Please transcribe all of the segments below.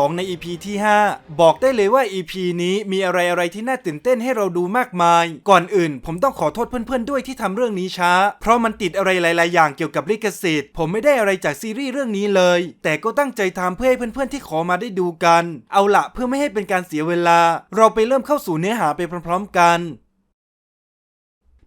2 ใน EP ที่ 5 บอกได้เลยว่า EP นี้มีอะไรอะไรที่น่าตื่นเต้นให้เราดูมากมาย ก่อนอื่น ผมต้องขอโทษเพื่อนๆด้วยที่ทำเรื่องนี้ช้า เพราะมันติดอะไรหลาย ๆ อย่างเกี่ยวกับลิขสิทธิ์ผมไม่ได้อะไรจากซีรีส์เรื่องนี้เลย แต่ก็ตั้งใจทำเพื่อให้เพื่อนๆที่ขอมาได้ดูกัน เอาละเพื่อไม่ให้เป็นการเสียเวลา เราไปเริ่มเข้าสู่เนื้อหาไปพร้อมๆกัน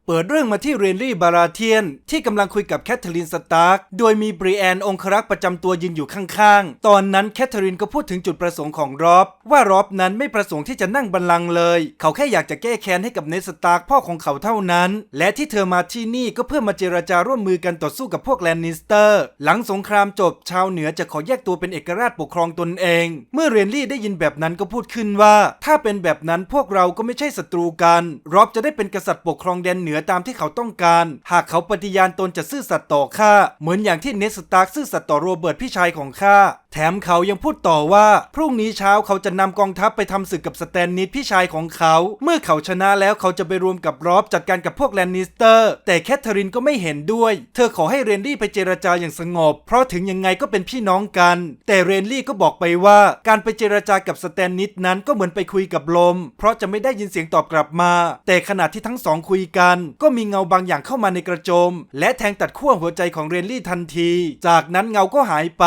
เปิดเรื่องมาที่เรนลี่บาราเทียน ที่กำลังคุยกับแคทเธอรีนสตาร์กโดยมีบรีแอนองครักษ์ประจำตัวยืนอยู่ข้างๆ ตอนนั้นแคทเธอรีนก็พูดถึงจุดประสงค์ของรอบ ว่ารอบนั้นไม่ประสงค์ที่จะนั่งบัลลังก์เลย เขาแค่อยากจะแก้แค้นให้กับเนสตาร์กพ่อของเขาเท่านั้น และที่เธอมาที่นี่ก็เพื่อมาเจรจาร่วมมือกันต่อสู้กับพวกแลนนิสเตอร์ หลังสงครามจบชาวเหนือจะขอแยกตัวเป็นเอกราชปกครองตนเอง เมื่อเรนลี่ได้ยินแบบนั้นก็พูดขึ้นว่า ถ้าเป็นแบบนั้นพวกเราก็ไม่ใช่ศัตรูกันรอบจะได้เป็นกษัตริย์ปกครองแดนเหนือตามที่เขาต้องการ หากเขาปฏิญาณตนจะซื่อสัตย์ต่อข้าเหมือนอย่างที่เนสตาร์กซื่อสัตย์ต่อโรเบิร์ตพี่ชายของข้า แถมเขายังพูดต่อว่าพรุ่งนี้เช้าเขาจะนำกองทัพไปทำศึกกับสแตนนิดพี่ชายของเขา เมื่อเขาชนะแล้วเขาจะไปรวมกับรอบจัดการกับพวกแลนนิสเตอร์ แต่แคทเธอรีนก็ไม่เห็นด้วย เธอขอให้เรนลี่ไปเจรจาอย่างสงบ เพราะถึงยังไงก็เป็นพี่น้องกัน แต่เรนลี่ก็บอกไปว่าการไปเจรจากับสแตนนิดนั้นก็เหมือนไปคุยกับลม เพราะจะไม่ได้ยินเสียงตอบกลับมา แต่ขณะที่ทั้งสองคุยกัน ก็มีเงาบางอย่างเข้ามาในกระโจม และแทงตัดขั้วหัวใจของเรนลี่ทันที จากนั้นเงาก็หายไป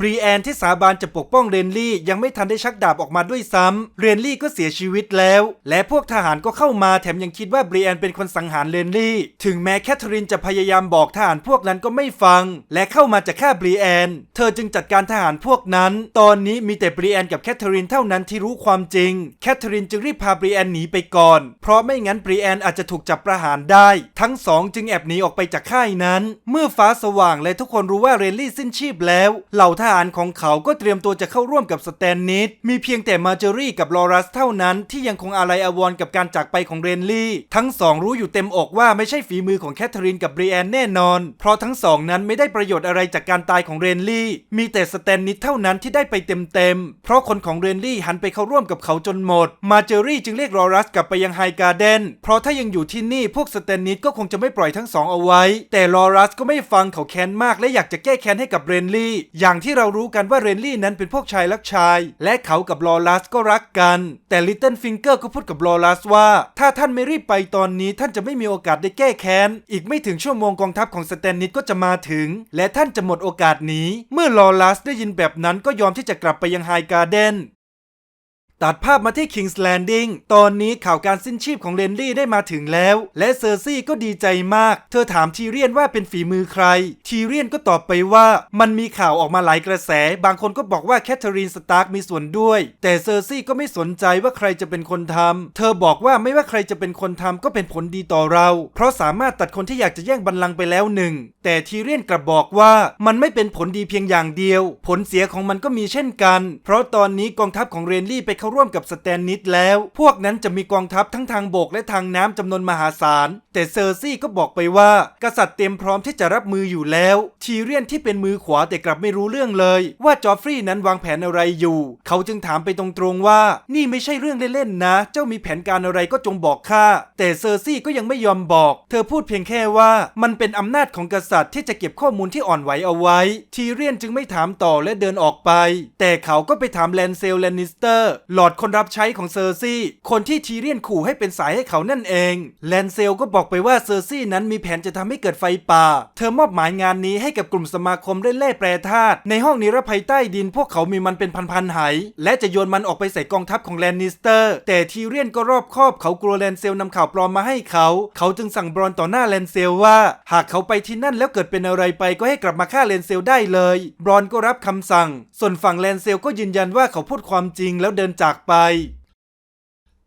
บรีแอนที่สาบานจะปกป้องเรนลี่ยังไม่ทันได้ชักดาบออกมาด้วยซ้ำเรนลี่ก็เสียชีวิตแล้ว และพวกทหารก็เข้ามาแถมยังคิดว่าบรีแอนเป็นคนสังหารเรนลี่ ถึงแม้แคทเธอรีนจะพยายามบอกทหารพวกนั้นก็ไม่ฟัง และเข้ามาจะฆ่าบรีแอน เธอจึงจัดการทหารพวกนั้น ตอนนี้มีแต่บรีแอนกับแคทเธอรีนเท่านั้นที่รู้ความจริง แคทเธอรีนจึงรีบพาบรีแอนหนีไปก่อน เพราะไม่งั้นบรีแอนอาจจะถูกจับประหารได้ ทั้งสองจึงแอบหนีออกไปจากค่ายนั้น เมื่อฟ้าสว่างและทุกคนรู้ว่าเรนลี่สิ้นชีพแล้ว เหล่าทหารของเขาก็เตรียมตัวจะเข้าร่วมกับสแตนนิดมีเพียงแต่มาเจอรี่กับลอรัสเท่านั้นที่ยังคงอาลัยอาวรณ์กับการจากไปของเรนลี่ ทั้งสองรู้อยู่เต็มอกว่าไม่ใช่ฝีมือของแคทเธอรีนกับบรีแอนแน่นอน เพราะทั้งสองนั้นไม่ได้ประโยชน์อะไรจากการตายของเรนลี่ มีแต่สแตนนิดเท่านั้นที่ได้ไปเต็มๆ เพราะคนของเรนลี่หันไปเข้าร่วมกับเขาจนหมด มาเจอรี่จึงเรียกลอรัสกลับไปยังไฮการ์เดน เพราะถ้ายังอยู่ที่นี่พวกสแตนนิดก็คงจะไม่ปล่อยทั้งสองเอาไว้ แต่ลอรัสก็ไม่ฟังเขาแค้นมากและอยากจะแก้แค้นให้กับเรนลี่ อย่างที่เรารู้กันว่าเรนลี่นั้นเป็นพวกชายรักชาย และเขากับลอรัสก็รักกัน แต่ลิตเติ้ลฟิงเกอร์ก็พูดกับลอรัสว่า ถ้าท่านไม่รีบไปตอนนี้ท่านจะไม่มีโอกาสได้แก้แค้น อีกไม่ถึงชั่วโมงกองทัพของสแตนนิดก็จะมาถึง และท่านจะหมดโอกาสนี้ เมื่อลอรัสได้ยินแบบนั้นก็ยอมที่จะกลับไปยังไฮการ์เดน ตัดภาพมาที่ King's Landing ตอนนี้ข่าวการสิ้นชีพของเรนลี่ได้มาถึงแล้ว และเซอร์ซี่ก็ดีใจมาก เธอถามทีเรียนว่าเป็นฝีมือใคร ทีเรียนก็ตอบไปว่ามันมีข่าวออกมาหลายกระแส บางคนก็บอกว่าแคทเธอรีนสตาร์กมีส่วนด้วย แต่เซอร์ซี่ก็ไม่สนใจว่าใครจะเป็นคนทำเธอบอกว่าไม่ว่าใครจะเป็นคนทำก็เป็นผลดีต่อเรา เพราะสามารถตัดคนที่อยากจะแย่งบัลลังก์ไปแล้วหนึ่ง แต่ทีเรียนกลับบอกว่ามันไม่เป็นผลดีเพียงอย่างเดียว ผลเสียของมันก็มีเช่นกัน เพราะตอนนี้กองทัพของเรนลี่ไปเข้าร่วมกับสแตนนิดแล้ว พวกนั้นจะมีกองทัพทั้งทางบกและทางน้ำจำนวนมหาศาล แต่เซอร์ซี่ก็บอกไปว่า กษัตริย์เต็มพร้อมที่จะรับมืออยู่แล้ว ทีเรียนที่เป็นมือขวาแต่กลับไม่รู้เรื่องเลย ว่าจอฟฟรีย์นั้นวางแผนอะไรอยู่ เขาจึงถามไปตรงๆว่า นี่ไม่ใช่เรื่องเล่นๆนะ เจ้ามีแผนการอะไรก็จงบอกข้าแต่เซอร์ซี่ก็ยังไม่ยอมบอก เธอพูดเพียงแค่ว่า มันเป็นอำนาจของกษัตริย์ที่จะเก็บข้อมูลที่อ่อนไหวเอาไว้ ทีเรียนจึงไม่ถามต่อและเดินออกไป แต่เขาก็ไปถามแลนเซลแลนนิสเตอร์หลอดคนรับใช้ของเซอร์ซี่ คนที่ทีเรียนขู่ให้เป็นสายให้เขานั่นเอง แลนเซลก็บอกไปว่าเซอร์ซี่นั้นมีแผนจะทำให้เกิดไฟป่า เธอมอบหมายงานนี้ให้กับกลุ่มสมาคมเล่นเล่แปรธาตุ ในห้องนิรภัยใต้ดินพวกเขามีมันเป็นพันๆไหและจะโยนมันออกไปใส่กองทัพของแลนนิสเตอร์ แต่ทีเรียนก็รอบคอบเขากลัวแลนเซลนำข่าวปลอมมาให้เขา เขาจึงสั่งบรอนต่อหน้าแลนเซลว่า หากเขาไปที่นั่นแล้วเกิดเป็นอะไรไปก็ให้กลับมาฆ่าแลนเซลได้เลย บรอนก็รับคำสั่ง ส่วนฝั่งแลนเซลก็ยืนยันว่าเขาพูดความจริงแล้วเดินจากไป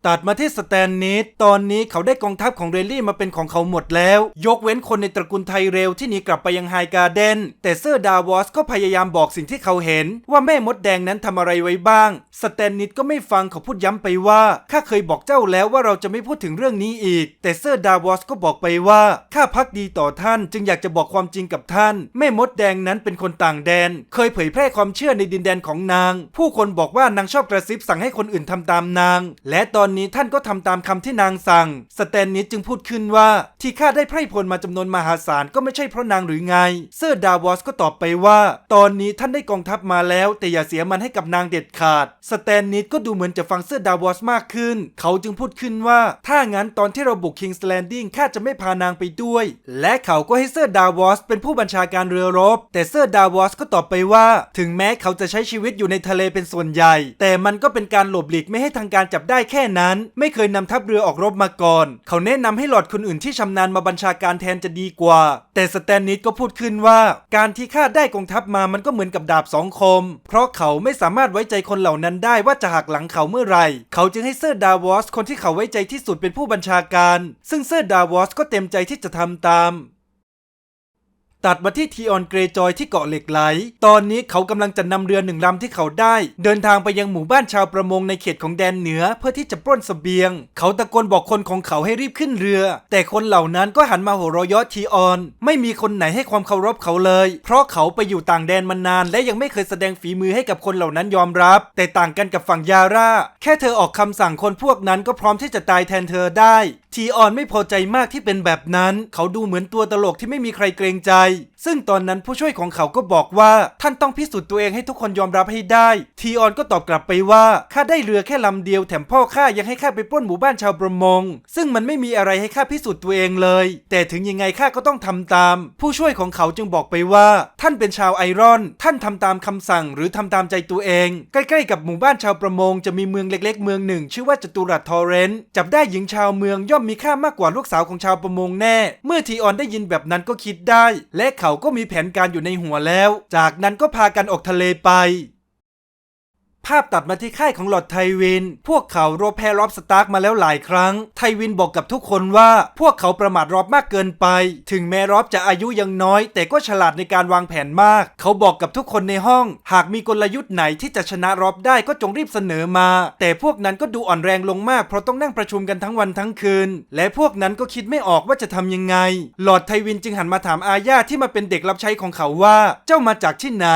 ตัดมาที่สแตนนิดตอนนี้เขาได้กองทัพของเรลลี่มาเป็นของเขาหมดแล้ว ยกเว้นคนในตระกูลไทเรลที่หนีกลับไปยังไฮการ์เดนแต่เซอร์ดาวอสก็พยายามบอกสิ่งที่เขาเห็น ว่าแม่มดแดงนั้นทำอะไรไว้บ้าง สแตนนิดก็ไม่ฟังเขาพูดย้ำไปว่าข้าเคยบอกเจ้าแล้วว่าเราจะไม่พูดถึงเรื่องนี้อีก แต่เซอร์ดาวอสก็บอกไปว่าข้าพักดีต่อท่าน จึงอยากจะบอกความจริงกับท่าน แม่มดแดงนั้นเป็นคนต่างแดน เคยเผยแพร่ความเชื่อในดินแดนของนาง ผู้คนบอกว่านางชอบกระซิบสั่งให้คนอื่นทำตามนาง และตอนนี้ท่านก็ทำตามคำที่นางสั่ง สแตนนิสจึงพูดขึ้นว่า ที่ข้าได้ไพร่พลมาจำนวนมหาศาลก็ไม่ใช่เพราะนางหรือไง เซอร์ดาวอสก็ตอบไปว่า ตอนนี้ท่านได้กองทัพมาแล้ว แต่อย่าเสียมันให้กับนางเด็ดขาด สแตนนิสก็ดูเหมือนจะฟังเซอร์ดาวอสมากขึ้น เขาจึงพูดขึ้นว่า ถ้างั้นตอนที่เราบุกคิงส์แลนดิ้งข้าจะไม่พานางไปด้วย และเขาก็ให้เซอร์ดาวอสเป็นผู้บัญชาการเรือรบ แต่เซอร์ดาวอสก็ตอบไปว่า ถึงแม้เขาจะใช้ชีวิตอยู่ในทะเลเป็นส่วนใหญ่ แต่มันก็เป็นการหลบหลีกไม่ให้ทางการจับได้แค่นั้นไม่เคยนำทัพเรือออกรบมาก่อน เขาแนะนำให้หลอดคนอื่นที่ชำนาญมาบัญชาการแทนจะดีกว่า แต่สแตนนิสก็พูดขึ้นว่า การที่ข้าได้กองทัพมามันก็เหมือนกับดาบสองคม เพราะเขาไม่สามารถไว้ใจคนเหล่านั้นได้ว่าจะหักหลังเขาเมื่อไหร่ เขาจึงให้เซอร์ดาวอสคนที่เขาไว้ใจที่สุดเป็นผู้บัญชาการ ซึ่งเซอร์ดาวอสก็เต็มใจที่จะทำตาม ตัดมาที่ทีออนเกรจอยที่เกาะเหล็กไหล ตอนนี้เขากำลังจะนำเรือหนึ่งลำที่เขาได้ เดินทางไปยังหมู่บ้านชาวประมงในเขตของแดนเหนือเพื่อที่จะปล้นเสบียง เขาตะโกนบอกคนของเขาให้รีบขึ้นเรือ แต่คนเหล่านั้นก็หันมาหัวเราะยาะทีออน ไม่มีคนไหนให้ความเคารพเขาเลย เพราะเขาไปอยู่ต่างแดนมานาน และยังไม่เคยแสดงฝีมือให้กับคนเหล่านั้นยอมรับ แต่ต่างกันกับฝั่งยาร่า แค่เธอออกคำสั่งคนพวกนั้นก็พร้อมที่จะตายแทนเธอได้ ทีออนไม่พอใจมากที่เป็นแบบนั้น เขาดูเหมือนตัวตลกที่ไม่มีใครเกรงใจい。 ซึ่งตอนนั้นผู้ช่วยของเขาก็บอกว่า ท่านต้องพิสูจน์ตัวเองให้ทุกคนยอมรับให้ได้ ทีออนก็ตอบกลับไปว่าข้าได้เรือแค่ลำเดียวแถมพ่อข้ายังให้ข้าไปปล้นหมู่บ้านชาวประมง ซึ่งมันไม่มีอะไรให้ข้าพิสูจน์ตัวเองเลย แต่ถึงยังไงข้าก็ต้องทำตาม ผู้ช่วยของเขาจึงบอกไปว่า ท่านเป็นชาวไอรอน ท่านทำตามคำสั่งหรือทำตามใจตัวเอง ใกล้ๆกับหมู่บ้านชาวประมงจะมีเมืองเล็ก ๆ เมืองหนึ่ง ชื่อว่าจตุรัสทอร์เรนต์จับได้หญิงชาวเมืองย่อมมีค่ามากกว่าลูกสาวของชาวประมงแน่ เมื่อทีออนได้ยินแบบนั้นก็คิดได้ และเขาก็มีแผนการอยู่ในหัวแล้ว จากนั้นก็พากันออกทะเลไป ภาพตัดมาที่ค่ายของหลอดไทวิน พวกเขารบแพ้รอบสตาร์กมาแล้วหลายครั้ง ไทวินบอกกับทุกคนว่าพวกเขาประมาทรอบมากเกินไป ถึงแม้รอบจะอายุยังน้อย แต่ก็ฉลาดในการวางแผนมาก เขาบอกกับทุกคนในห้อง หากมีกลยุทธ์ไหนที่จะชนะรอบได้ก็จงรีบเสนอมา แต่พวกนั้นก็ดูอ่อนแรงลงมากเพราะต้องนั่งประชุมกันทั้งวันทั้งคืน และพวกนั้นก็คิดไม่ออกว่าจะทำยังไง หลอดไทวินจึงหันมาถามอาญาที่มาเป็นเด็กรับใช้ของเขาว่า เจ้ามาจากที่ไหน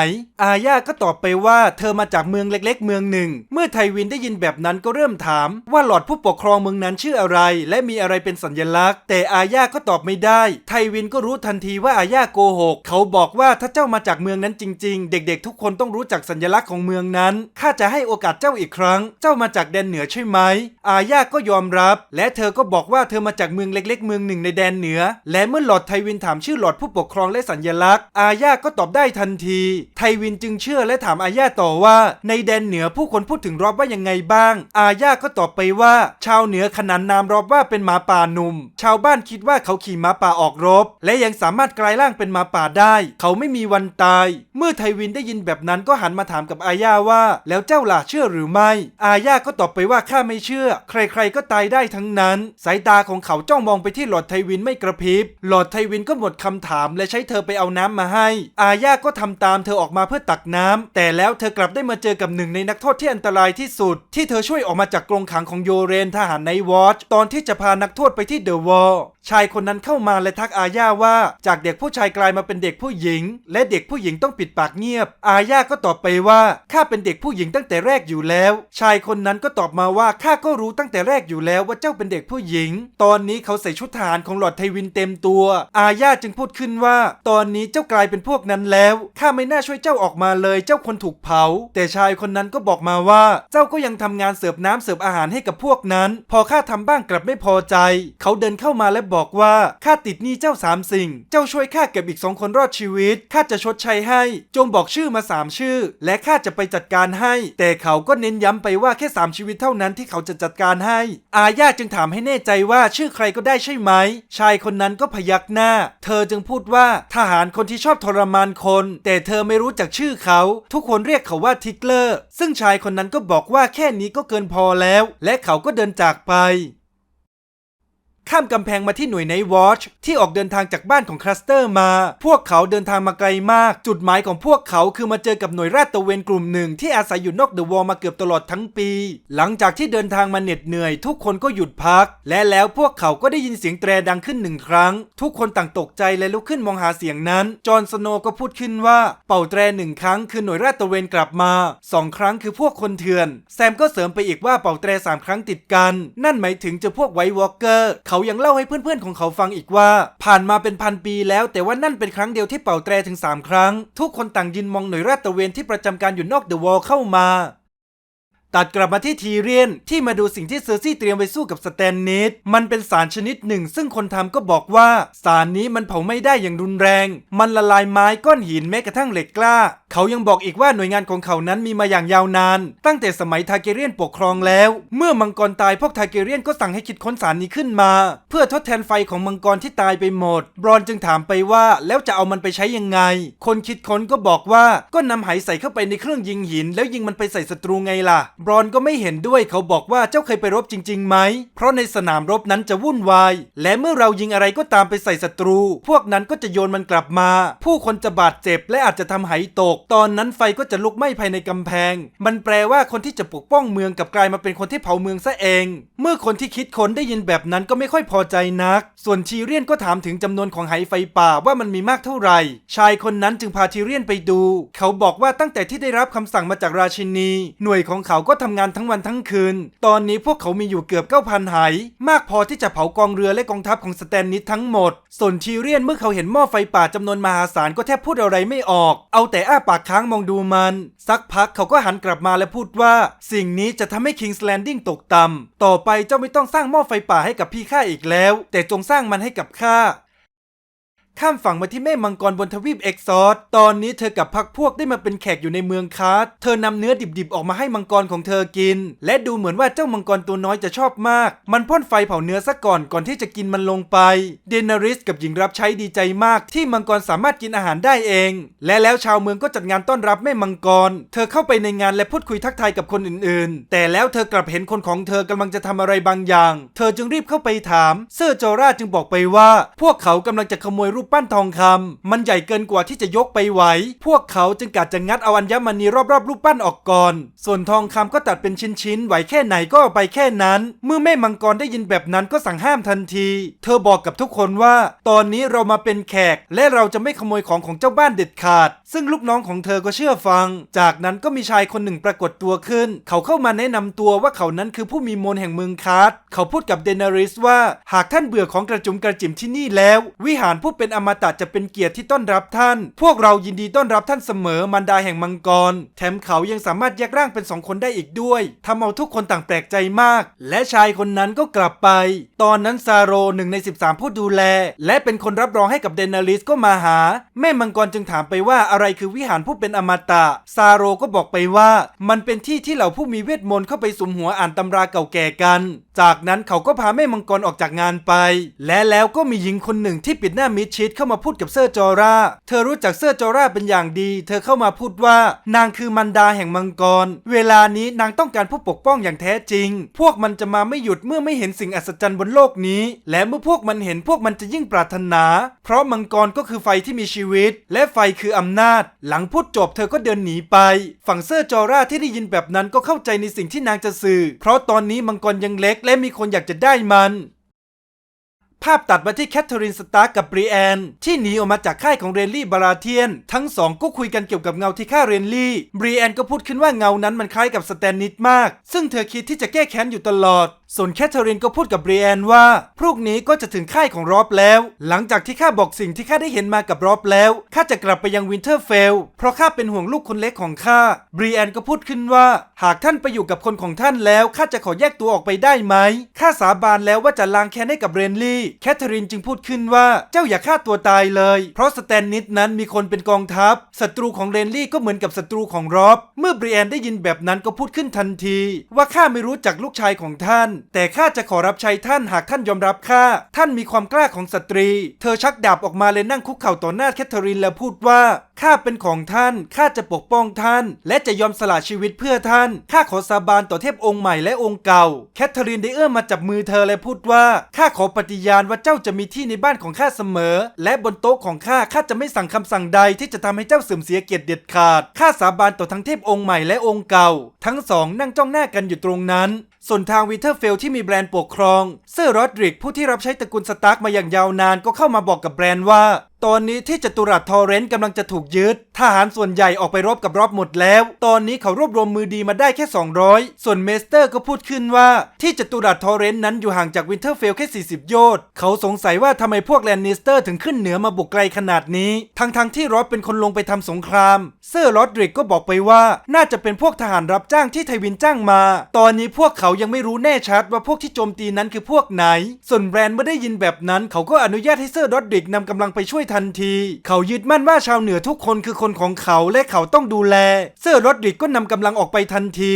อาญาก็ตอบไปว่าเธอมาจากเมืองเล็กๆเมืองหนึ่ง เมื่อไทวินได้ยินแบบนั้นก็เริ่มถาม ว่าหลอดผู้ปกครองเมืองนั้นชื่ออะไร และมีอะไรเป็นสัญลักษณ์ แต่อาญาก็ตอบไม่ได้ ไทวินก็รู้ทันทีว่าอาญาโกหก เขาบอกว่าถ้าเจ้ามาจากเมืองนั้นจริง ๆ เด็กๆ ทุกคนต้องรู้จักสัญลักษณ์ของเมืองนั้นข้าจะให้โอกาสเจ้าอีกครั้ง เจ้ามาจากแดนเหนือใช่ไหม อาญาก็ยอมรับ และเธอก็บอกว่าเธอมาจากเมืองเล็ก ๆ เมืองหนึ่งในแดนเหนือ และเมื่อหลอดไทวินถามชื่อหลอดผู้ปกครองและสัญลักษณ์ อาญาก็ตอบได้ทันที ไทวินจึงเชื่อและถามอาญาต่อว่าในแดนเหนือผู้คนพูดถึงรอบว่ายังไงบ้าง อาญาก็ตอบไปว่า ชาวเหนือขนานนามรอบว่าเป็นหมาป่าหนุ่ม ชาวบ้านคิดว่าเขาขี่หมาป่าออกรบ และยังสามารถกลายร่างเป็นหมาป่าได้ เขาไม่มีวันตาย เมื่อไทวินได้ยินแบบนั้นก็หันมาถามกับอาญาว่า แล้วเจ้าล่ะเชื่อหรือไม่ อาญาก็ตอบไปว่าข้าไม่เชื่อ ใครๆก็ตายได้ทั้งนั้น สายตาของเขาจ้องมองไปที่หลอดไทวินไม่กระพริบ หลอดไทวินก็หมดคำถาม และใช้เธอไปเอาน้ำมาให้ อาญาก็ทำตามเธอออกมาเพื่อตักน้ำแต่แล้วเธอกลับได้มาเจอกับหนึ่งในนักโทษที่อันตรายที่สุด ที่เธอช่วยออกมาจากกรงขังของโยเรนทหารในวอชตอนที่จะพานักโทษไปที่เดอะวอล ชายคนนั้นเข้ามาและทักอาญาว่า จากเด็กผู้ชายกลายมาเป็นเด็กผู้หญิง และเด็กผู้หญิงต้องปิดปากเงียบ อาญาก็ตอบไปว่าข้าเป็นเด็กผู้หญิงตั้งแต่แรกอยู่แล้ว ชายคนนั้นก็ตอบมาว่าข้าก็รู้ตั้งแต่แรกอยู่แล้วว่าเจ้าเป็นเด็กผู้หญิง ตอนนี้เขาใส่ชุดทหารของหลอดไทวินเต็มตัว อาญาจึงพูดขึ้นว่า ตอนนี้เจ้ากลายเป็นพวกนั้นแล้วข้าไม่น่าช่วยเจ้าออกมาเลยเจ้าคนถูกเผา แต่ชายคนนั้นก็บอกมาว่า เจ้าก็ยังทำงานเสิร์ฟน้ำเสิร์ฟอาหารให้กับพวกนั้น พอข้าทำบ้างกลับไม่พอใจ เขาเดินเข้ามาและบอกบอกว่าข้าติดหนี้เจ้าสามสิ่ง เจ้าช่วยข้าเก็บอีกสองคนรอดชีวิตข้าจะชดใช้ให้ จงบอกชื่อมาสามชื่อ และข้าจะไปจัดการให้ แต่เขาก็เน้นย้ำไปว่าแค่สามชีวิตเท่านั้นที่เขาจะจัดการให้ อาญาจึงถามให้แน่ใจว่าชื่อใครก็ได้ใช่ไหม ชายคนนั้นก็พยักหน้า เธอจึงพูดว่าทหารคนที่ชอบทรมานคน แต่เธอไม่รู้จักชื่อเขา ทุกคนเรียกเขาว่าทิกเลอร์ ซึ่งชายคนนั้นก็บอกว่าแค่นี้ก็เกินพอแล้ว และเขาก็เดินจากไป ข้ามกำแพงมาที่หน่วยไนท์วอชที่ออกเดินทางจากบ้านของคลัสเตอร์มา พวกเขาเดินทางมาไกลมาก จุดหมายของพวกเขาคือมาเจอกับหน่วยราดตระเวนกลุ่มหนึ่งที่อาศัยอยู่นอกเดอะวอลมาเกือบตลอดทั้งปี หลังจากที่เดินทางมาเหน็ดเหนื่อย ทุกคนก็หยุดพัก และแล้วพวกเขาก็ได้ยินเสียงแตรดังขึ้นหนึ่งครั้ง ทุกคนต่างตกใจและลุกขึ้นมองหาเสียงนั้น จอห์นสโนก็พูดขึ้นว่าเป่าแตรหนึ่งครั้งคือหน่วยราดตระเวนกลับมาสองครั้งคือพวกคนเถื่อน แซมก็เสริมไปอีกว่าเป่าแตรสามครั้งติดกัน นั่นหมายถึงจะพวกไวท์วอล์กเกอร์เขาายังเล่าให้เพื่อนๆของเขาฟังอีกว่า ผ่านมาเป็นพันปีแล้ว แต่ว่านั่นเป็นครั้งเดียวที่เป่าแตรถึง 3 ครั้ง ทุกคนต่างยืนมองหน่วยราดตระเวนที่ประจำการอยู่นอกเดอะวอลเข้ามาตัดกลับมาที่ทีเรียนที่มาดูสิ่งที่เซอร์ซี่เตรียมไว้สู้กับสแตนนิดมันเป็นสารชนิดหนึ่ง ซึ่งคนทำก็บอกว่า สารนี้มันเผาไม่ได้อย่างรุนแรง มันละลายไม้ก้อนหินแม้กระทั่งเหล็กกล้า เขายังบอกอีกว่าหน่วยงานของเขานั้นมีมาอย่างยาวนาน ตั้งแต่สมัยทาเกเรียนปกครองแล้ว เมื่อมังกรตายพวกทาเกเรียนก็สั่งให้คิดค้นสารนี้ขึ้นมา เพื่อทดแทนไฟของมังกรที่ตายไปหมด บรอนจึงถามไปว่าแล้วจะเอามันไปใช้ยังไง คนคิดค้นก็บอกว่าก็นำไหใส่เข้าไปในเครื่องยิงหิน แล้วยิงมันไปใส่ศัตรูไงล่ะ บรอนก็ไม่เห็นด้วยเขาบอกว่าเจ้าเคยไปรบจริงๆไหม เพราะในสนามรบนั้นจะวุ่นวาย และเมื่อเรายิงอะไรก็ตามไปใส่ศัตรู พวกนั้นก็จะโยนมันกลับมา ผู้คนจะบาดเจ็บและอาจจะทำไหตกตอนนั้นไฟก็จะลุกไหม้ภายในกำแพง มันแปลว่าคนที่จะปกป้องเมืองกับกลายมาเป็นคนที่เผาเมืองซะเอง เมื่อคนที่คิดค้นได้ยินแบบนั้นก็ไม่ค่อยพอใจนัก ส่วนทีเรียนก็ถามถึงจำนวนของไหไฟป่าว่ามันมีมากเท่าไหร่ ชายคนนั้นจึงพาทีเรียนไปดู เขาบอกว่าตั้งแต่ที่ได้รับคำสั่งมาจากราชินี หน่วยของเขาก็ทำงานทั้งวันทั้งคืน ตอนนี้พวกเขามีอยู่เกือบ9,000ไหมากพอที่จะเผากองเรือและกองทัพของสแตนนิดทั้งหมด ส่วนทีเรียนเมื่อเขาเห็นหม้อไฟป่าจำนวนมหาศาลก็แทบพูดอะไรไม่ออก เอาแต่อ้าปากค้างมองดูมัน สักพักเขาก็หันกลับมาและพูดว่า สิ่งนี้จะทำให้ King's Landing ตกต่ำต่อไปเจ้าไม่ต้องสร้างหม้อไฟป่าให้กับพี่ข้าอีกแล้ว แต่จงสร้างมันให้กับข้า ข้ามฝั่งมาที่แม่มังกรบนทวีปเอ็กซอสตอนนี้เธอกับพักพวกได้มาเป็นแขกอยู่ในเมืองคาร์ดเธอนำเนื้อดิบๆออกมาให้มังกรของเธอกิน และดูเหมือนว่าเจ้ามังกรตัวน้อยจะชอบมาก มันพ่นไฟเผาเนื้อซะก่อนก่อนที่จะกินมันลงไป เดนาริสกับหญิงรับใช้ดีใจมากที่มังกรสามารถกินอาหารได้เอง และแล้วชาวเมืองก็จัดงานต้อนรับแม่มังกร เธอเข้าไปในงานและพูดคุยทักทายกับคนอื่นๆ แต่แล้วเธอกลับเห็นคนของเธอกำลังจะทำอะไรบางอย่าง เธอจึงรีบเข้าไปถาม เซอร์โจราจึงบอกไปว่า พวกเขากำลังจะขโมยรูปปั้นทองคำมันใหญ่เกินกว่าที่จะยกไปไหว พวกเขาจึงกะจะงัดเอาอัญมณีรอบๆรูปปั้นออกก่อน ส่วนทองคำก็ตัดเป็นชิ้นๆไหวแค่ไหนก็เอาไปแค่นั้น เมื่อแม่มังกรได้ยินแบบนั้นก็สั่งห้ามทันที เธอบอกกับทุกคนว่า ตอนนี้เรามาเป็นแขก และเราจะไม่ขโมยของของเจ้าบ้านเด็ดขาด ซึ่งลูกน้องของเธอก็เชื่อฟัง จากนั้นก็มีชายคนหนึ่งปรากฏตัวขึ้น เขาเข้ามาแนะนำตัวว่าเขานั้นคือผู้มีมนต์แห่งเมืองคาร์ดเขาพูดกับเดนาริสว่า หากท่านเบื่อของกระจุมกระจิ๋มที่นี่แล้ว วิหารผู้เป็นออมตะจะเป็นเกียรติที่ต้อนรับท่าน พวกเรายินดีต้อนรับท่านเสมอมันดาแห่งมังกร แถมเขายังสามารถแยกร่างเป็นสองคนได้อีกด้วยทำเอาทุกคนต่างแปลกใจมาก และชายคนนั้นก็กลับไป ตอนนั้นซาโรหนึ่งใน 13 ผู้ดูแล และเป็นคนรับรองให้กับเดนาริสก็มาหา แม่มังกรจึงถามไปว่าอะไรคือวิหารผู้เป็นอมตะซาโรก็บอกไปว่ามันเป็นที่ที่เหล่าผู้มีเวทมนต์เข้าไปสุมหัวอ่านตำราเก่าแก่กัน จากนั้นเขาก็พาแม่มังกรออกจากงานไป และแล้วก็มีหญิงคนหนึ่งที่ปิดหน้ามิดชิดเข้ามาพูดกับเซอร์จอรา เธอรู้จักเซอร์จอราเป็นอย่างดี เธอเข้ามาพูดว่า นางคือมันดาแห่งมังกร เวลานี้นางต้องการผู้ปกป้องอย่างแท้จริง พวกมันจะมาไม่หยุดเมื่อไม่เห็นสิ่งอัศจรรย์บนโลกนี้ และเมื่อพวกมันเห็นพวกมันจะยิ่งปรารถนา เพราะมังกรก็คือไฟที่มีชีวิต และไฟคืออำนาจ หลังพูดจบเธอก็เดินหนีไป ฝั่งเซอร์จอราที่ได้ยินแบบนั้นก็เข้าใจในสิ่งที่นางจะสื่อ เพราะตอนนี้มังกรยังเล็กและมีคนอยากจะได้มัน ภาพตัดมาที่แคทเธอรีนสตาร์กับบรีแอน ที่หนีออกมาจากค่ายของเรนลี่บาราเทียน ทั้งสองก็คุยกันเกี่ยวกับเงาที่ฆ่าเรนลี่บรีแอนก็พูดขึ้นว่าเงานั้นมันคล้ายกับสแตนนิดมาก ซึ่งเธอคิดที่จะแก้แค้นอยู่ตลอด ส่วนแคทเธอรีนก็พูดกับเบรีแอนว่า พรุ่งนี้ก็จะถึงค่ายของรอบแล้ว หลังจากที่ข้าบอกสิ่งที่ข้าได้เห็นมากับรอบแล้วข้าจะกลับไปยังวินเทอร์เฟล เพราะข้าเป็นห่วงลูกคนเล็กของข้าเบรีแอนก็พูดขึ้นว่า หากท่านไปอยู่กับคนของท่านแล้วข้าจะขอแยกตัวออกไปได้ไหมข้าสาบานแล้วว่าจะล้างแค้นให้กับเรนลี่แคทเธอรีนจึงพูดขึ้นว่าเจ้าอย่าฆ่าตัวตายเลย เพราะสแตนนิดนั้นมีคนเป็นกองทัพศัตรูของเรนลี่ก็เหมือนกับศัตรูของรอบ เมื่อเบรีแอนได้ยินแบบนั้นก็พูดขึ้นทันที ว่าข้าไม่รู้จักลูกชายของท่านแต่ข้าจะขอรับใช้ท่านหากท่านยอมรับข้า ท่านมีความกล้าของสตรี เธอชักดาบออกมาเลยนั่งคุกเข่าต่อหน้าแคทเธอรีนแล้วพูดว่า ข้าเป็นของท่าน ข้าจะปกป้องท่าน และจะยอมสละชีวิตเพื่อท่าน ข้าขอสาบานต่อเทพองค์ใหม่และองค์เก่า แคทเธอรีนได้เอื้อมมาจับมือเธอและพูดว่า ข้าขอปฏิญาณว่าเจ้าจะมีที่ในบ้านของข้าเสมอ และบนโต๊ะของข้า ข้าจะไม่สั่งคำสั่งใดที่จะทำให้เจ้าเสื่อมเสียเกียรติเด็ดขาด ข้าสาบานต่อทั้งเทพองค์ใหม่และองค์เก่า ทั้งสองนั่งจ้องหน้ากันอยู่ตรงนั้น ส่วนทางวิเทอร์เฟลที่มีแบรนด์ปกครอง เซอร์โรดริกผู้ที่รับใช้ตระกูลสตาร์กมาอย่างยาวนานก็เข้ามาบอกกับแบรนด์ว่าตอนนี้ที่จตุรัสทอร์เรนต์กำลังจะถูกยึด ทหารส่วนใหญ่ออกไปรบกับรอบหมดแล้ว ตอนนี้เขารวบรวมมือดีมาได้แค่ 200 ส่วนเมสเตอร์ก็พูดขึ้นว่า ที่จตุรัสทอร์เรนต์นั้นอยู่ห่างจากวินเทอร์เฟลแค่ 40 โยชน์ เขาสงสัยว่าทำไมพวกแลนนิสเตอร์ถึงขึ้นเหนือมาบุกไกลขนาดนี้ ทั้งๆทที่รอดเป็นคนลงไปทำสงคราม เซอร์รอดริกก็บอกไปว่า น่าจะเป็นพวกทหารรับจ้างที่ไทวินจ้างมา ตอนนี้พวกเขายังไม่รู้แน่ชัดว่าพวกที่โจมตีนั้นคือพวกไหน ส่วนแบรนด์เมื่อได้ยินแบบนั้น เขาก็อนุญาตให้เซอร์รอดริกนำกำลังไปช่วยทันที เขายึดมั่นว่าชาวเหนือทุกคนคือคนของเขาและเขาต้องดูแล เซอร์รถดริกก็นำกำลังออกไปทันที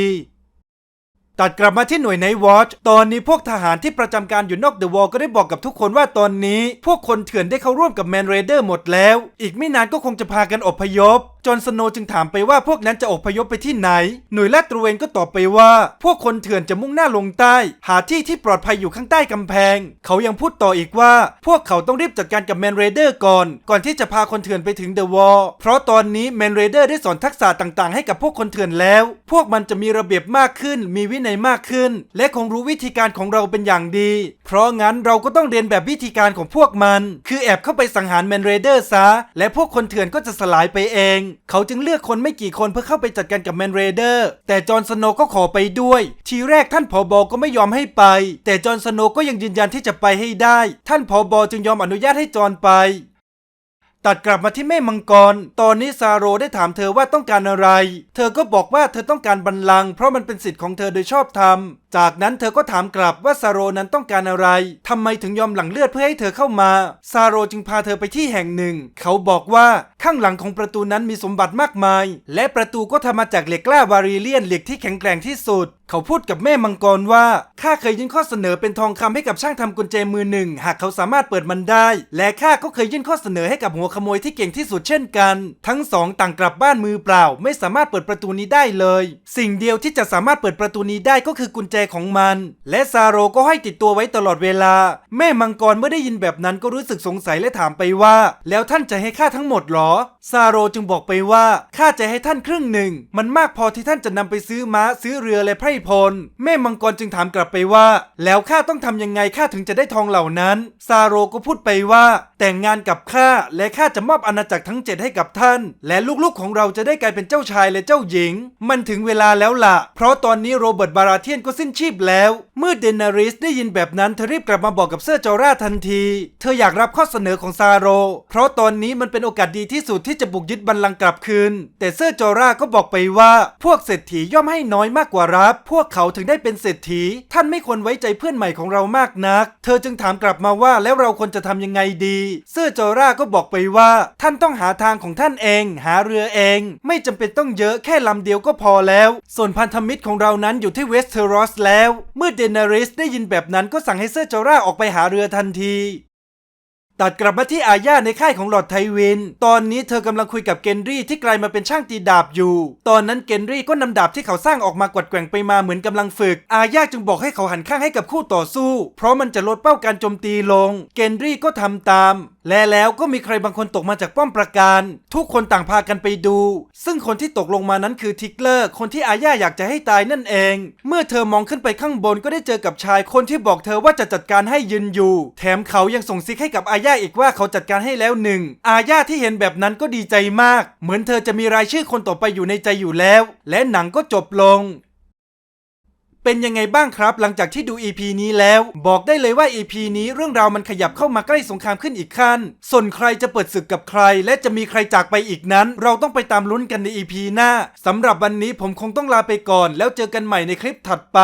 ตัดกลับมาที่หน่วยไนวอชตอนนี้พวกทหารที่ประจำการอยู่นอกเดอะวอลก็ได้บอกกับทุกคนว่าตอนนี้ พวกคนเถื่อนได้เข้าร่วมกับแมนเรเดอร์หมดแล้ว อีกไม่นานก็คงจะพากันอพยพ จอนสโนจึงถามไปว่าพวกนั้นจะอพยพไปที่ไหน หน่วยลาดตระเวนก็ตอบไปว่า พวกคนเถื่อนจะมุ่งหน้าลงใต้ หาที่ที่ปลอดภัยอยู่ข้างใต้กำแพง เขายังพูดต่ออีกว่า พวกเขาต้องรีบจัดการกับแมนเรเดอร์ก่อน ก่อนที่จะพาคนเถื่อนไปถึงเดอะวอลเพราะตอนนี้แมนเรเดอร์ได้สอนทักษะต่างๆ ให้กับพวกคนเถื่อนแล้ว พวกมันจะมีระเบียบมากขึ้น มีวินัยมากขึ้น และคงรู้วิธีการของเราเป็นอย่างดี เพราะงั้นเราก็ต้องเรียนแบบวิธีการของพวกมัน คือแอบเข้าไปสังหารแมนเรเดอร์ซะ และพวกคนเถื่อนก็จะสลายไปเองเขาจึงเลือกคนไม่กี่คนเพื่อเข้าไปจัดการกับแมนเรเดอร์แต่จอห์นสโนก็ขอไปด้วย ทีแรกท่านผอบอก็ไม่ยอมให้ไป แต่จอห์นสโนก็ยังยืนยันที่จะไปให้ได้ ท่านผอบอจึงยอมอนุญาตให้จอห์นไปตัดกลับมาที่แม่มังกร ตอนนี้ซาโรได้ถามเธอว่าต้องการอะไร เธอก็บอกว่าเธอต้องการบัลลังก์เพราะมันเป็นสิทธิ์ของเธอโดยชอบธรรม จากนั้นเธอก็ถามกลับว่าซาโรนั้นต้องการอะไรทำไมถึงยอมหลั่งเลือดเพื่อให้เธอเข้ามา ซาโรจึงพาเธอไปที่แห่งหนึ่ง เขาบอกว่าข้างหลังของประตูนั้นมีสมบัติมากมาย และประตูก็ทำมาจากเหล็กกล้าวารีเลียนเหล็กที่แข็งแกร่งที่สุดเขาพูดกับแม่มังกรว่าข้าเคยยื่นข้อเสนอเป็นทองคำให้กับช่างทำกุญแจมือหนึ่ง หากเขาสามารถเปิดมันได้ และข้าก็เคยยื่นข้อเสนอให้กับหัวขโมยที่เก่งที่สุดเช่นกัน ทั้งสองต่างกลับบ้านมือเปล่า ไม่สามารถเปิดประตูนี้ได้เลย สิ่งเดียวที่จะสามารถเปิดประตูนี้ได้ก็คือกุญแจของมัน และซาโรก็ให้ติดตัวไว้ตลอดเวลา แม่มังกรเมื่อได้ยินแบบนั้นก็รู้สึกสงสัยและถามไปว่า แล้วท่านจะให้ข้าทั้งหมดหรอ ซาโรจึงบอกไปว่าข้าจะให้ท่านครึ่งหนึ่ง มันมากพอที่ท่านจะนำไปซื้อม้าซื้อเรือและไพร่พล แม่มังกรจึงถามกลับไปว่า แล้วข้าต้องทำยังไงข้าถึงจะได้ทองเหล่านั้น ซาโรก็พูดไปว่า แต่งงานกับข้าและข้าจะมอบอาณาจักรทั้งเจ็ดให้กับท่าน และลูกๆของเราจะได้กลายเป็นเจ้าชายและเจ้าหญิง มันถึงเวลาแล้วล่ะ เพราะตอนนี้โรเบิร์ตบาราเทียนก็สิ้นชีพแล้ว เมื่อเดนาริสได้ยินแบบนั้นเธอรีบกลับมาบอกกับเซอร์จอร่าทันที เธออยากรับข้อเสนอของซาโร เพราะตอนนี้มันเป็นโอกาสดีที่สุดที่จะบุกยึดบัลลังก์กลับคืน แต่เซอร์จอร่าก็บอกไปว่า พวกเศรษฐีย่อมให้น้อยมากกว่ารับ พวกเขาถึงได้เป็นเศรษฐี ท่านไม่ควรไว้ใจเพื่อนใหม่ของเรามากนัก เธอจึงถามกลับมาว่าแล้วเราควรจะทำยังไงดี เซอร์จอร่าก็บอกไปว่า ท่านต้องหาทางของท่านเอง หาเรือเอง ไม่จำเป็นต้องเยอะแค่ลำเดียวก็พอแล้ว ส่วนพันธมิตรของเรานั้นอยู่ที่เวสเทอรอสแล้ว เมื่อเดนาริสได้ยินแบบนั้นก็สั่งให้เซอร์จอร่าออกไปหาเรือทันที ตัดกลับมาที่อาญาในค่ายของหลอดไทวิน ตอนนี้เธอกำลังคุยกับเกนรี่ที่กลายมาเป็นช่างตีดาบอยู่ ตอนนั้นเกนรี่ก็นำดาบที่เขาสร้างออกมากวัดแกว่งไปมาเหมือนกำลังฝึก อาญาจึงบอกให้เขาหันข้างให้กับคู่ต่อสู้ เพราะมันจะลดเป้าการโจมตีลง เกนรี่ก็ทำตามและแล้วก็มีใครบางคนตกมาจากป้อมปราการ ทุกคนต่างพากันไปดู ซึ่งคนที่ตกลงมานั้นคือทิกเลอร์ คนที่อาญาอยากจะให้ตายนั่นเอง เมื่อเธอมองขึ้นไปข้างบนก็ได้เจอกับชายคนที่บอกเธอว่าจะจัดการให้ยืนอยู่ แถมเขายังส่งซิกให้กับอาญาอีกว่าเขาจัดการให้แล้วหนึ่ง อาญาที่เห็นแบบนั้นก็ดีใจมาก เหมือนเธอจะมีรายชื่อคนต่อไปอยู่ในใจอยู่แล้ว และหนังก็จบลง เป็นยังไงบ้างครับ หลังจากที่ดู EP นี้แล้ว บอกได้เลยว่า EP นี้เรื่องราวมันขยับเข้ามาใกล้สงครามขึ้นอีกขั้น ส่วนใครจะเปิดศึกกับใคร และจะมีใครจากไปอีกนั้น เราต้องไปตามลุ้นกันใน EP หน้าสำหรับวันนี้ผมคงต้องลาไปก่อน แล้วเจอกันใหม่ในคลิปถัดไป